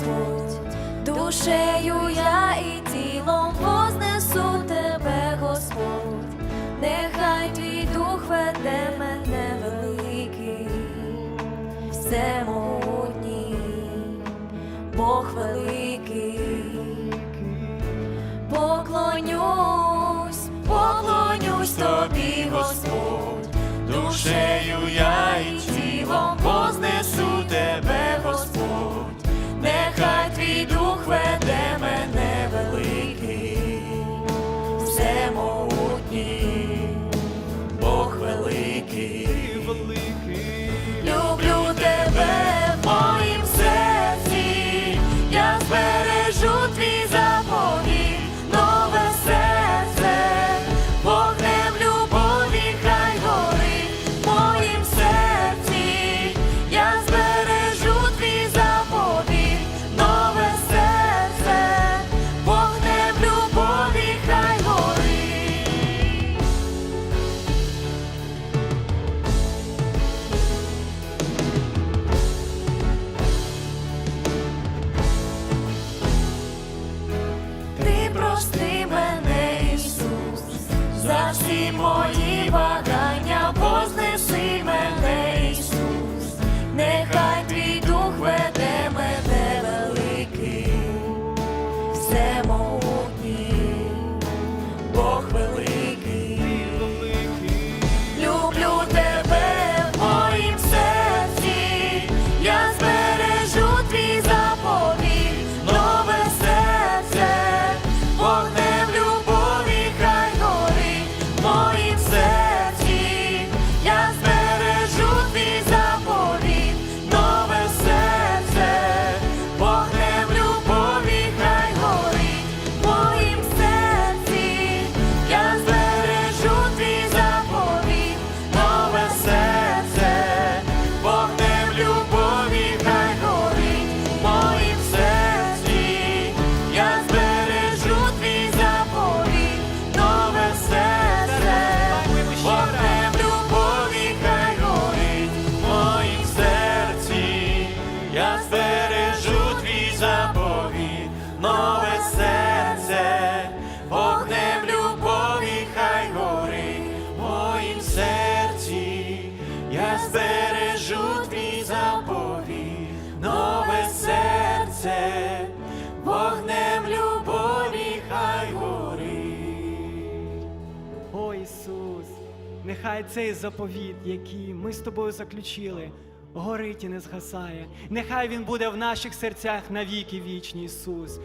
понесуть, душею я і тілом вознесу тебе, Господь, нехай твій дух веде мене великий, всемогутній, Бог великий, поклонюсь, поклонюсь тобі, Господь, душею я. мої води. збережу твій заповіт, нове серце, вогнем любові хай горить. О Ісус, нехай цей заповіт, який ми з тобою заключили, горить і не згасає. Нехай Він буде в наших серцях навіки вічні, Ісус.